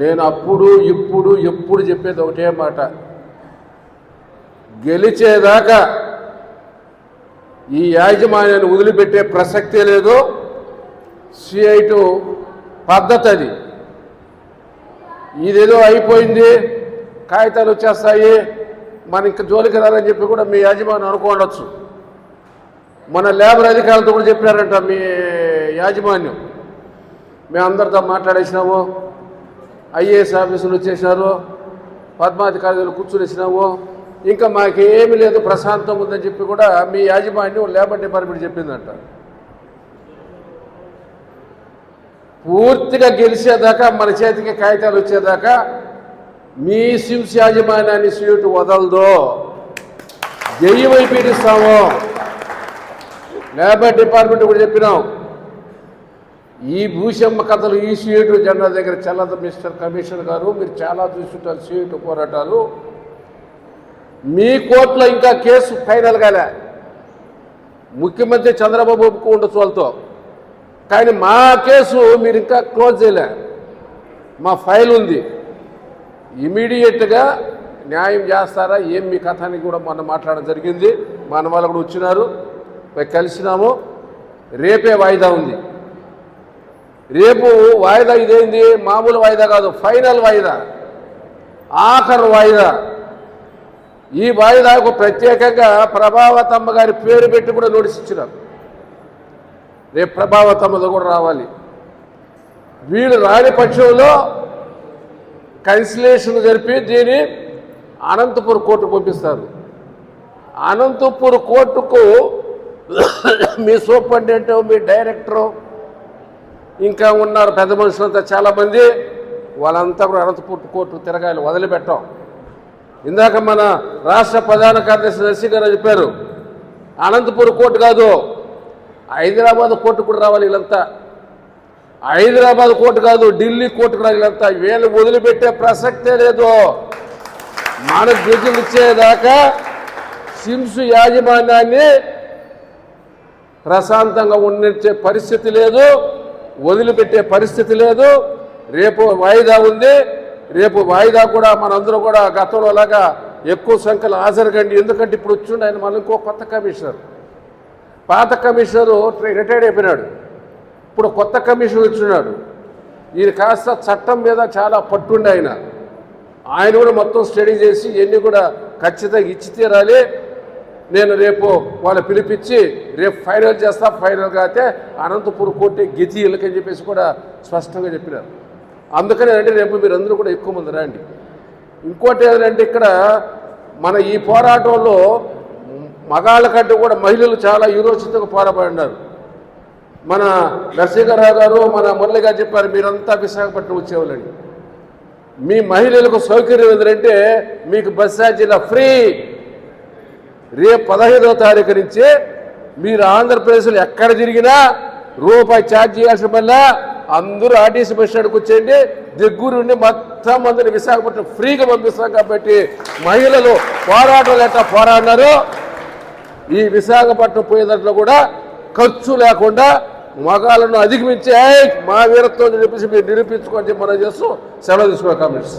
నేను అప్పుడు ఇప్పుడు ఎప్పుడు చెప్పేది ఒకటే మాట. గెలిచేదాకా ఈ యాజమాన్యాన్ని వదిలిపెట్టే ప్రసక్తే లేదు సిఐటు పద్ధతి అది. ఇదేదో అయిపోయింది కాగితాలు వచ్చేస్తాయి మన ఇంక జోలికి రాలని చెప్పి కూడా మీ యాజమాన్యం అనుకోండొచ్చు మన లేబర్ అధికారులతో కూడా చెప్పారంట మీ యాజమాన్యం. మేము అందరితో మాట్లాడేసినాము. ఐఏఎస్ ఆఫీసులు వచ్చేసినారు పద్మాధికారులు కూర్చునేసినాము ఇంకా మాకేమీ లేదు ప్రశాంతం ఉందని చెప్పి కూడా మీ యాజమాన్యం లేబర్ డిపార్ట్మెంట్ చెప్పిందంట. పూర్తిగా గెలిచేదాకా మన చేతికి కాగితాలు వచ్చేదాకా మీ సిమ్స్ యాజమాన్యాన్ని సీటు వదలదో. జయ్యమై పీడిస్తాము లేబర్ డిపార్ట్మెంట్ కూడా చెప్పినాం. ఈ భూషమ్మ కథలు ఈ సీఎటు జెండా దగ్గర చల్లదు మిస్టర్ కమిషనర్ గారు. మీరు చాలా చూస్తుంటారు సీఎటు పోరాటాలు. మీ కోర్టులో ఇంకా కేసు ఫైనల్ కాలే ముఖ్యమంత్రి చంద్రబాబు ఒప్పుకో ఉండొచ్చు వాళ్ళతో. కానీ మా కేసు మీరు ఇంకా క్లోజ్ చేయలే. మా ఫైల్ ఉంది. ఇమీడియట్గా న్యాయం చేస్తారా? ఏం మీ కథానికి కూడా మొన్న మాట్లాడడం జరిగింది. మన వాళ్ళు కూడా వచ్చినారు. పోయి కలిసినాము. రేపే వాయిదా ఉంది. రేపు వాయిదా ఇదేంది? మామూలు వాయిదా కాదు ఫైనల్ వాయిదా. ఆఖరు వాయిదా. ఈ వాయిదాకు ప్రత్యేకంగా ప్రభావతమ్మ గారి పేరు పెట్టి కూడా నోటీస్ ఇచ్చినారు. రేపు ప్రభావతమ్మది కూడా రావాలి. వీళ్ళు రాని పక్షంలో కన్సిలేషన్ జరిపి దీన్ని అనంతపూర్ కోర్టుకు పంపిస్తారు. అనంతపూర్ కోర్టుకు మీ సూపరింటెండెంట్ మీ డైరెక్టరు ఇంకా ఉన్నారు పెద్ద మనుషులంతా చాలామంది వాళ్ళంతా కూడా అనంతపూర్ కోర్టు తిరగాలి వదిలిపెట్టాం. ఇందాక మన రాష్ట్ర ప్రధాన కార్యదర్శి నరసింహ గారు చెప్పారు అనంతపూర్ కోర్టు కాదు హైదరాబాద్ కోర్టు కూడా రావాలి వీళ్ళంతా. హైదరాబాద్ కోర్టు కాదు ఢిల్లీ కోర్టు కూడా వీళ్ళంతా. వీళ్ళు వదిలిపెట్టే ప్రసక్తే లేదు. మన గిజులు ఇచ్చేదాకా సిమ్స్ యాజమాన్యాన్ని ప్రశాంతంగా ఉండే పరిస్థితి లేదు. వదిలిపెట్టే పరిస్థితి లేదు. రేపు వాయిదా ఉంది. రేపు వాయిదా కూడా మనందరూ కూడా గతంలో లాగా ఎక్కువ సంఖ్యలో హాజరుగండి. ఎందుకంటే ఇప్పుడు వచ్చిండు ఆయన మళ్ళీ ఇంకో కొత్త కమిషనర్. పాత కమిషనరు రిటైర్డ్ అయిపోయినాడు. ఇప్పుడు కొత్త కమిషనర్ వచ్చినాడు. ఈయన కాస్త చట్టం మీద చాలా పట్టుండే ఆయన. ఆయన కూడా మొత్తం స్టడీ చేసి ఇవన్నీ కూడా ఖచ్చితంగా ఇచ్చి తీరాలి. నేను రేపు వాళ్ళు పిలిపించి రేపు ఫైనల్ చేస్తా ఫైనల్ అయితే అనంతపూర్ కోర్టు గెజి ఇళ్ళకని చెప్పేసి కూడా స్పష్టంగా చెప్పినారు. అందుకని అంటే రేపు మీరు అందరూ కూడా ఎక్కువ మంది రండి. ఇంకోటి ఏంటంటే ఇక్కడ మన ఈ పోరాటంలో మగాళ్ళ కంటే కూడా మహిళలు చాలా యూరోచితంగా ఉన్నారు మన నరసింహరావు గారు మన మురళి గారు చెప్పారు మీరంతా విశాఖపట్నం వచ్చేవాళ్ళండి మీ మహిళలకు సౌకర్యం ఏంటంటే మీకు బస్ ఛార్జీల ఫ్రీ రేపు పదహైదవ తారీఖు నుంచి మీరు ఆంధ్రప్రదేశ్లో ఎక్కడ తిరిగినా రూపాయి ఛార్జ్ చేయాల్సిన వల్ల అందరూ ఆర్టీసీ బస్ స్టాండ్కి వచ్చేయండి. దగ్గరుండి మొత్తం అందరిని విశాఖపట్నం ఫ్రీగా పంపిస్తాం కాబట్టి మహిళలు పోరాటం ఎట్లా పోరాడినారో. ఈ విశాఖపట్నం పోయేదాంట్లో కూడా ఖర్చు లేకుండా మగాలను అధిగమించి మా వీరత్వం నిరూపించి మీరు నిరూపించుకొని చెప్పి మనం చేస్తూ సెలవు తీసుకోవాలి కామెంట్స్